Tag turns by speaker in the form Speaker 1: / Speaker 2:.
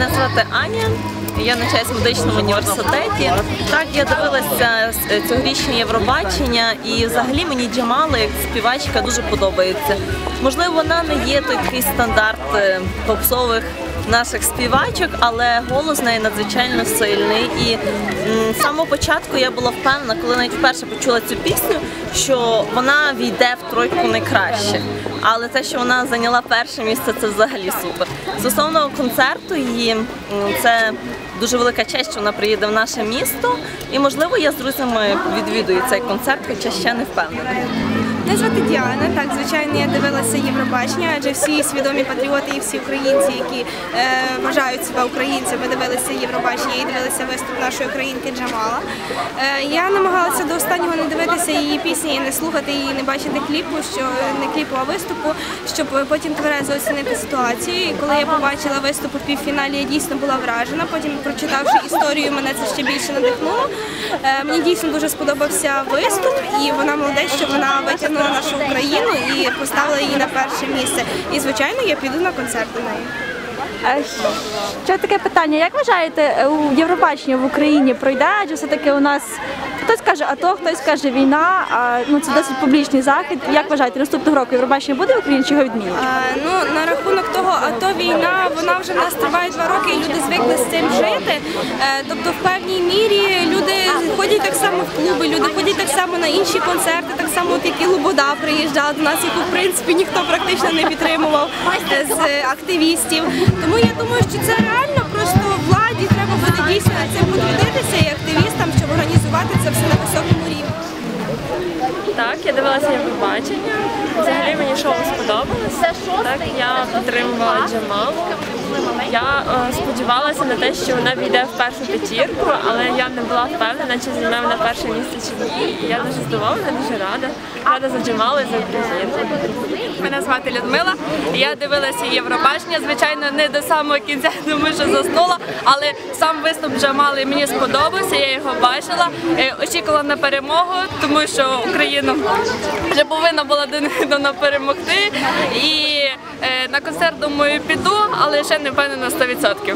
Speaker 1: Мене звати Аня. Я навчаюсь в медичному університеті. Так, я дивилася цьогорічне Євробачення, і взагалі мені Джамала як співачка дуже подобається. Можливо, вона не є такий стандарт е, попсових наших співачок, але голос неї надзвичайно сильний. І з самого початку я була впевнена, коли навіть вперше почула цю пісню, що вона війде в тройку найкраще. Але те, що вона зайняла перше місце, це взагалі супер. Стосовно концерту її, це дуже велика честь, що вона приїде в наше місто. І можливо я з друзями відвідую цей концерт, хоча ще не впевнена.
Speaker 2: Мене звати Діана. Так, звичайно, я дивилася Євробачення, адже всі свідомі патріоти і всі українці, які е, вважають себе українцями, дивилися Євробачення і дивилися виступ нашої українки Джамала. Е, я намагалася до останнього не дивитися її пісні не слухати її, не бачити кліпу, що не кліпу, а виступу, щоб потім тверезо оцінити ситуацію. І коли я побачила виступ у півфіналі, я дійсно була вражена. Потім, прочитавши історію, мене це ще більше надихнуло. Е, мені дійсно дуже сподобався виступ, і вона молодець, що вона витягнула нашу Україну і поставила її на перше місце. І звичайно, я піду на концерт до неї.
Speaker 3: Е, Ще таке питання. Як вважаєте, е, у Євробачення в Україні пройде? Адже все-таки у нас хтось каже АТО, хтось каже війна, а ну це досить публічний захід. Як вважаєте, наступного року Євробачення буде в Україні чи його відмінять?
Speaker 2: Ну на рахунок того, а то війна, вона вже в нас триває два роки, і люди звикли з цим жити. Е, тобто, в певній мірі ходять так само в клуби, люди ходять так само на інші концерти, так само, от як і Лобода приїжджала до нас, яку в принципі ніхто практично не підтримував е, з е, активістів. Тому я думаю, що це реально просто владі треба буде дійсно цим потрудитися і активістам, щоб організувати це все на високому рівні.
Speaker 4: Так, я дивилася Євробачення. Взагалі мені шоу сподобалось. Так, я підтримувала Джамалу. Я е, сподівалася на те, що вона війде в першу п'ятірку, але я не була впевнена, чи займе вона перше місце чи ні. Я дуже здивована, дуже рада. Рада за Джамалу за Україну.
Speaker 5: Мене звати Людмила. Я дивилася Євробачення. Звичайно, не до самого кінця, тому що заснула, але сам виступ Джамали мені сподобався. Я його бачила. Е, Очікувала на перемогу, тому що Україна вже повинна була до перемогти. І на концерт думаю піду, але ще не впевнена на 100%.